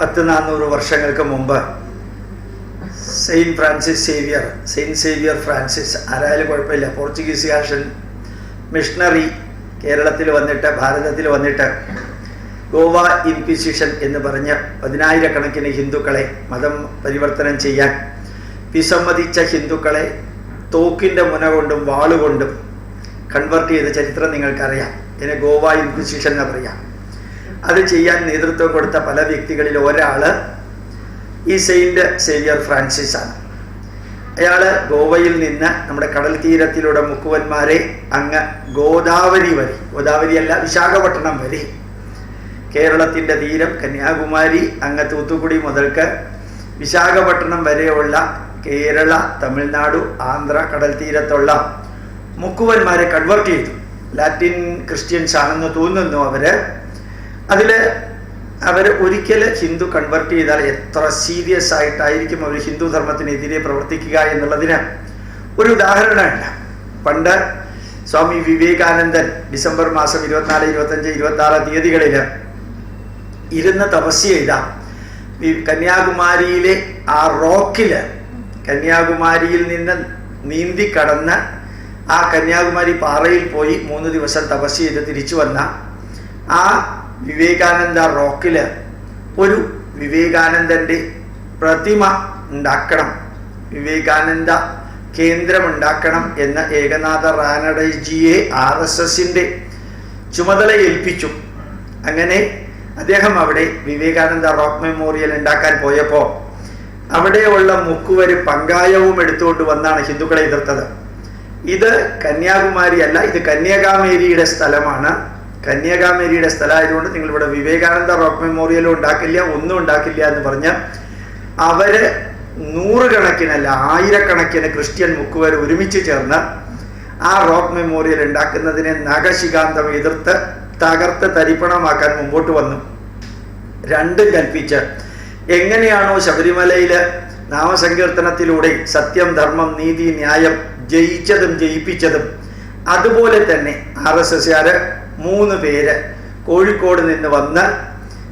പത്ത് നാനൂറ് വർഷങ്ങൾക്ക് മുമ്പ് Saint Francis Xavier Saint Xavier Francis ആരായാലും കുഴപ്പമില്ല. പോർച്ചുഗീസുകാരൻ മിഷണറി കേരളത്തിൽ വന്നിട്ട് ഭാരതത്തിൽ വന്നിട്ട് ഗോവ ഇൻക്വിസിഷൻ എന്ന് പറഞ്ഞ് പതിനായിരക്കണക്കിന് ഹിന്ദുക്കളെ മതം പരിവർത്തനം ചെയ്യാൻ വിസമ്മതിച്ച ഹിന്ദുക്കളെ തോക്കിന്റെ മുന കൊണ്ടും വാളുകൊണ്ടും കൺവെർട്ട് ചെയ്ത ചരിത്രം നിങ്ങൾക്കറിയാം. ഇതിനെ ഗോവ ഇൻക്വിസിഷൻ എന്ന് പറയാം. അത് ചെയ്യാൻ നേതൃത്വം കൊടുത്ത പല വ്യക്തികളിൽ ഒരാൾ ഈ സെയിന്റ് സേവിയർ ഫ്രാൻസിസ് ആണ്. അയാൾ ഗോവയിൽ നിന്ന് നമ്മുടെ കടൽ തീരത്തിലൂടെ മുക്കുവന്മാരെ അങ്ങ് ഗോദാവരി വരെ ഗോദാവരി അല്ല വിശാഖപട്ടണം വരെ. കേരളത്തിന്റെ തീരം കന്യാകുമാരി അങ്ങ് തൂത്തുക്കുടി മുതൽക്ക് വിശാഖപട്ടണം വരെയുള്ള കേരള തമിഴ്നാടു ആന്ധ്ര കടൽ തീരത്തുള്ള മുക്കുവന്മാരെ കൺവേർട്ട് ചെയ്തു. ലാറ്റിൻ ക്രിസ്ത്യൻസ് ആണെന്ന് തോന്നുന്നു അവർ. അതിൽ അവർ ഒരിക്കൽ ഹിന്ദു കൺവെർട്ട് ചെയ്താൽ എത്ര സീരിയസ് ആയിട്ടായിരിക്കും അവർ ഹിന്ദു ധർമ്മത്തിനെതിരെ പ്രവർത്തിക്കുക എന്നുള്ളതിന് ഒരു ഉദാഹരണമല്ല. പണ്ട് സ്വാമി വിവേകാനന്ദൻ ഡിസംബർ മാസം ഇരുപത്തിനാല് ഇരുപത്തഞ്ച് ഇരുപത്തി ആറ് തീയതികളിൽ ഇരുന്ന് തപസ് ചെയ്ത കന്യാകുമാരിയിലെ ആ റോക്കിൽ കന്യാകുമാരിയിൽ നിന്ന് നീന്തി കടന്ന് ആ കന്യാകുമാരി പാറയിൽ പോയി മൂന്ന് ദിവസം തപസ് ചെയ്ത് തിരിച്ചു വന്ന ആ വിവേകാനന്ദ റോക്കിൽ ഒരു വിവേകാനന്ദന്റെ പ്രതിമ ഉണ്ടാക്കണം. വിവേകാനന്ദ കേന്ദ്രം ഉണ്ടാക്കണം എന്ന ഏകനാഥ റാനഡജിയെ ആർ എസ് എസിന്റെ ചുമതല ഏൽപ്പിച്ചു. അങ്ങനെ അദ്ദേഹം അവിടെ വിവേകാനന്ദ റോക്ക് മെമ്മോറിയൽ ഉണ്ടാക്കാൻ പോയപ്പോൾ അവിടെയുള്ള മുക്കുവര് പങ്കായവും എടുത്തുകൊണ്ട് വന്നാണ് ഹിന്ദുക്കളെ എതിർത്തത്. ഇത് കന്യാകുമാരി അല്ല ഇത് കന്യാകാമേരിയുടെ സ്ഥലമാണ്. കന്യാകുമാരിയുടെ സ്ഥലമായതുകൊണ്ട് നിങ്ങൾ ഇവിടെ വിവേകാനന്ദ റോക്ക് മെമ്മോറിയലും ഉണ്ടാക്കില്ല ഒന്നും ഉണ്ടാക്കില്ല എന്ന് പറഞ്ഞ് അവർ നൂറുകണക്കിനല്ല ആയിരക്കണക്കിന് ക്രിസ്ത്യൻ മുക്കുവർ ഒരുമിച്ച് ചേർന്ന് ആ റോക്ക് മെമ്മോറിയൽ ഉണ്ടാക്കുന്നതിനെ നഖശികാന്തം എതിർത്ത് തകർത്ത് തരിപ്പണമാക്കാൻ മുമ്പോട്ട് വന്നു. രണ്ടും കൽപ്പിച്ച്. എങ്ങനെയാണോ ശബരിമലയിൽ നാമസങ്കീർത്തനത്തിലൂടെ സത്യം ധർമ്മം നീതി ന്യായം ജയിച്ചതും ജയിപ്പിച്ചതും അതുപോലെ തന്നെ ആർ എസ് എസ്കാര് മൂന്ന് പേര് കോഴിക്കോട് നിന്ന് വന്ന്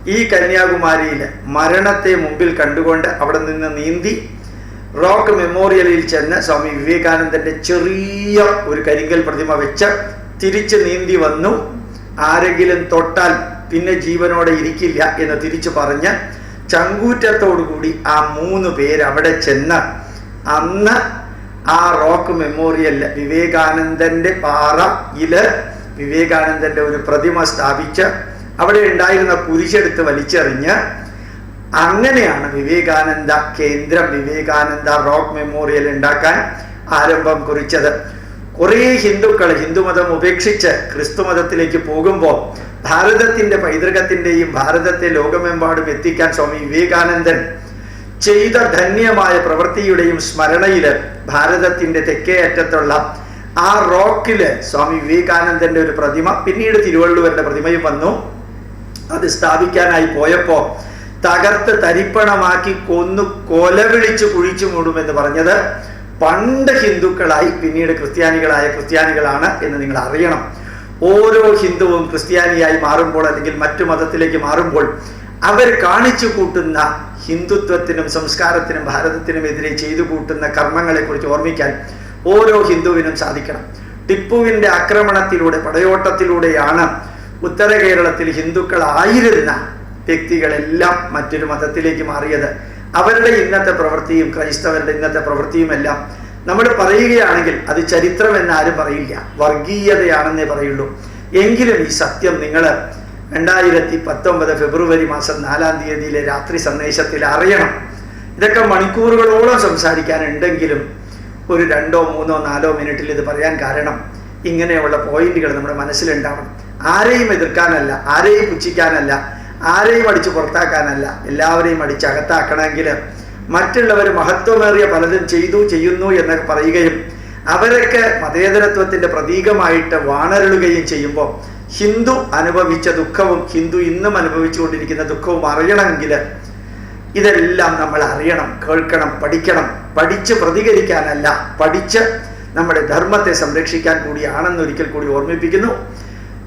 ഈ കന്യാകുമാരിയിൽ മരണത്തെ മുമ്പിൽ കണ്ടുകൊണ്ട് അവിടെ നിന്ന് നീന്തി റോക്ക് മെമ്മോറിയലിൽ ചെന്ന് സ്വാമി വിവേകാനന്ദന്റെ ചെറിയ ഒരു കരിങ്കൽ പ്രതിമ വെച്ച് തിരിച്ച് നീന്തി വന്നു. ആരെങ്കിലും തൊട്ടാൽ പിന്നെ ജീവനോടെ ഇരിക്കില്ല എന്ന് തിരിച്ചു പറഞ്ഞ് ചങ്കൂറ്റത്തോടുകൂടി ആ മൂന്ന് പേര് അവിടെ ചെന്ന് അന്ന് ആ റോക്ക് മെമ്മോറിയലിൽ വിവേകാനന്ദന്റെ പാറയിൽ വിവേകാനന്ദന്റെ ഒരു പ്രതിമ സ്ഥാപിച്ച് അവിടെ ഉണ്ടായിരുന്ന കുരിശെടുത്ത് വലിച്ചെറിഞ്ഞ് അങ്ങനെയാണ് വിവേകാനന്ദ കേന്ദ്രം വിവേകാനന്ദ റോക്ക് മെമ്മോറിയൽ ഉണ്ടാക്കാൻ ആരംഭം കുറിച്ചത്. കുറേ ഹിന്ദുക്കൾ ഹിന്ദുമതം ഉപേക്ഷിച്ച് ക്രിസ്തുമതത്തിലേക്ക് പോകുമ്പോൾ ഭാരതത്തിന്റെ പൈതൃകത്തിന്റെയും ഭാരതത്തെ ലോകമെമ്പാടും എത്തിക്കാൻ സ്വാമി വിവേകാനന്ദൻ ചെയ്ത ധന്യമായ പ്രവൃത്തിയുടെയും സ്മരണയിൽ ഭാരതത്തിന്റെ തെക്കേ അറ്റത്തുള്ള ആ റോക്കിൽ സ്വാമി വിവേകാനന്ദന്റെ ഒരു പ്രതിമ പിന്നീട് തിരുവള്ളുവരുടെ പ്രതിമയും വന്നു. അത് സ്ഥാപിക്കാനായി പോയപ്പോ തകർത്ത് തരിപ്പണമാക്കി കൊന്നു കൊലവിളിച്ച് കുഴിച്ചു മൂടുമെന്ന് പറഞ്ഞത് പണ്ട് ഹിന്ദുക്കളായി പിന്നീട് ക്രിസ്ത്യാനികളായ ക്രിസ്ത്യാനികളാണ് എന്ന് നിങ്ങൾ അറിയണം. ഓരോ ഹിന്ദുവും ക്രിസ്ത്യാനിയായി മാറുമ്പോൾ അല്ലെങ്കിൽ മറ്റു മതത്തിലേക്ക് മാറുമ്പോൾ അവർ കാണിച്ചു കൂട്ടുന്ന ഹിന്ദുത്വത്തിനും സംസ്കാരത്തിനും ഭാരതത്തിനും എതിരെ ചെയ്തു കൂട്ടുന്ന കർമ്മങ്ങളെക്കുറിച്ച് ഓർമ്മിക്കാൻ ഓരോ ഹിന്ദുവിനും സാധിക്കണം. ടിപ്പുവിന്റെ ആക്രമണത്തിലൂടെ പടയോട്ടത്തിലൂടെയാണ് ഉത്തര കേരളത്തിൽ ഹിന്ദുക്കളായിരുന്ന വ്യക്തികളെല്ലാം മറ്റൊരു മതത്തിലേക്ക് മാറിയത്. അവരുടെ ഇന്നത്തെ പ്രവൃത്തിയും ക്രൈസ്തവരുടെ ഇന്നത്തെ പ്രവൃത്തിയും എല്ലാം നമ്മൾ പറയുകയാണെങ്കിൽ അത് ചരിത്രം എന്നാരും പറയില്ല. വർഗീയതയാണെന്നേ പറയുള്ളൂ. എങ്കിലും ഈ സത്യം നിങ്ങൾ രണ്ടായിരത്തി പത്തൊമ്പത് ഫെബ്രുവരി മാസം നാലാം തീയതിയിലെ രാത്രി സന്ദേശത്തിൽ അറിയണം. ഇതൊക്കെ മണിക്കൂറുകളോളം സംസാരിക്കാനുണ്ടെങ്കിലും ഒരു രണ്ടോ മൂന്നോ നാലോ മിനിറ്റിൽ ഇത് പറയാൻ കാരണം ഇങ്ങനെയുള്ള പോയിന്റുകൾ നമ്മുടെ മനസ്സിലുണ്ടാവണം. ആരെയും എതിർക്കാനല്ല ആരെയും പുച്ഛിക്കാനല്ല ആരെയും അടിച്ച് പുറത്താക്കാനല്ല എല്ലാവരെയും അടിച്ച് അകത്താക്കണമെങ്കിൽ മറ്റുള്ളവർ മഹത്വമേറിയ പലതും ചെയ്തു ചെയ്യുന്നു എന്നൊക്കെ പറയുകയും അവരൊക്കെ മതേതരത്വത്തിന്റെ പ്രതീകമായിട്ട് വാണരുളുകയും ചെയ്യുമ്പോൾ ഹിന്ദു അനുഭവിച്ച ദുഃഖവും ഹിന്ദു ഇന്നും അനുഭവിച്ചുകൊണ്ടിരിക്കുന്ന ദുഃഖവും അറിയണമെങ്കിൽ ഇതെല്ലാം നമ്മൾ അറിയണം കേൾക്കണം പഠിക്കണം. പഠിച്ച് പ്രതികരിക്കാനല്ല പഠിച്ച് നമ്മുടെ ധർമ്മത്തെ സംരക്ഷിക്കാൻ കൂടിയാണെന്ന് ഒരിക്കൽ കൂടി ഓർമ്മിപ്പിക്കുന്നു.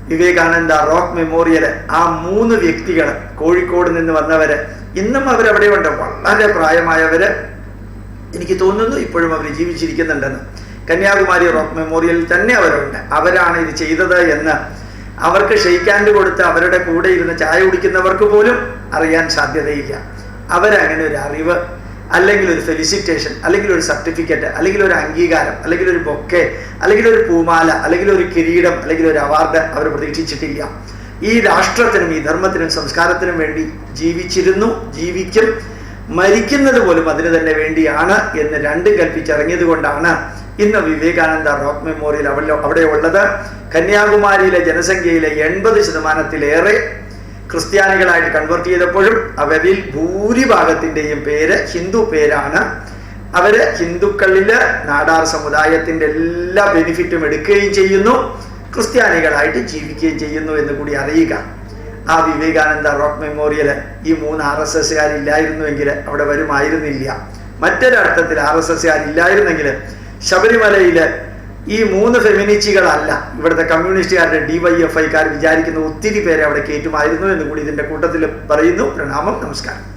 വിവേകാനന്ദ റോക്ക് മെമ്മോറിയൽ ആ മൂന്ന് വ്യക്തികൾ കോഴിക്കോട് നിന്ന് വന്നവര് ഇന്നും അവരവിടെയുണ്ട്. വളരെ പ്രായമായവര് എനിക്ക് തോന്നുന്നു ഇപ്പോഴും അവർ ജീവിച്ചിരിക്കുന്നുണ്ടെന്ന്. കന്യാകുമാരി റോക്ക് മെമ്മോറിയലിൽ തന്നെ അവരുണ്ട്. അവരാണ് ഇത് ചെയ്തത് എന്ന് അവർക്ക് ഷെയ്ക്കാൻഡ് കൊടുത്ത് അവരുടെ കൂടെ ഇരുന്ന് ചായ കുടിക്കുന്നവർക്ക് പോലും അറിയാൻ സാധ്യതയില്ല. അവരങ്ങനെ ഒരു അറിവ് അല്ലെങ്കിൽ ഒരു ഫെലിസിറ്റേഷൻ അല്ലെങ്കിൽ ഒരു സർട്ടിഫിക്കറ്റ് അല്ലെങ്കിൽ ഒരു അംഗീകാരം അല്ലെങ്കിൽ ഒരു ബൊക്കെ അല്ലെങ്കിൽ ഒരു പൂമാല അല്ലെങ്കിൽ ഒരു കിരീടം അല്ലെങ്കിൽ ഒരു അവാർഡ് അവർ പ്രതീക്ഷിച്ചിട്ടില്ല. ഈ രാഷ്ട്രത്തിനും ഈ ധർമ്മത്തിനും സംസ്കാരത്തിനും വേണ്ടി ജീവിച്ചിരുന്നു ജീവിക്കും മരിക്കുന്നത് പോലും അതിന് തന്നെ വേണ്ടിയാണ് എന്ന് രണ്ടും കൽപ്പിച്ചിറങ്ങിയത് കൊണ്ടാണ് ഇന്ന് വിവേകാനന്ദ റോക്ക് മെമ്മോറിയൽ അവിടെ അവിടെ ഉള്ളത് കന്യാകുമാരിയിലെ ജനസംഖ്യയിലെ എൺപത് ശതമാനത്തിലേറെ ക്രിസ്ത്യാനികളായിട്ട് കൺവേർട്ട് ചെയ്തപ്പോഴും അവരിൽ ഭൂരിഭാഗത്തിന്റെയും പേര് ഹിന്ദു പേരാണ്. അവർ ഹിന്ദുക്കളിൽ നാടാർ സമുദായത്തിന്റെ എല്ലാ ബെനിഫിറ്റും എടുക്കുകയും ചെയ്യുന്നു. ക്രിസ്ത്യാനികളായിട്ട് ജീവിക്കുകയും ചെയ്യുന്നു എന്ന് കൂടി അറിയുക. ആ വിവേകാനന്ദ റോക്ക് മെമ്മോറിയൽ ഈ മൂന്ന് ആർ എസ് എസ്സുകാരില്ലായിരുന്നുവെങ്കിൽ അവിടെ വരുമായിരുന്നില്ല. മറ്റൊരർത്ഥത്തിൽ ആർ എസ് എസ്സുകാരില്ലായിരുന്നെങ്കിൽ ശബരിമലയിൽ ഈ മൂന്ന് ഫെമിനിസ്റ്റുകളല്ല. ഇവിടുത്തെ കമ്മ്യൂണിസ്റ്റുകാരുടെ ഡി വൈ എഫ് ഐക്കാർ വിചാരിക്കുന്ന ഒത്തിരി പേരെ അവിടെ കയറ്റുമായിരുന്നു എന്ന് കൂടി ഇതിന്റെ കൂട്ടത്തിൽ പറയുന്നു. പ്രണാമം നമസ്കാരം.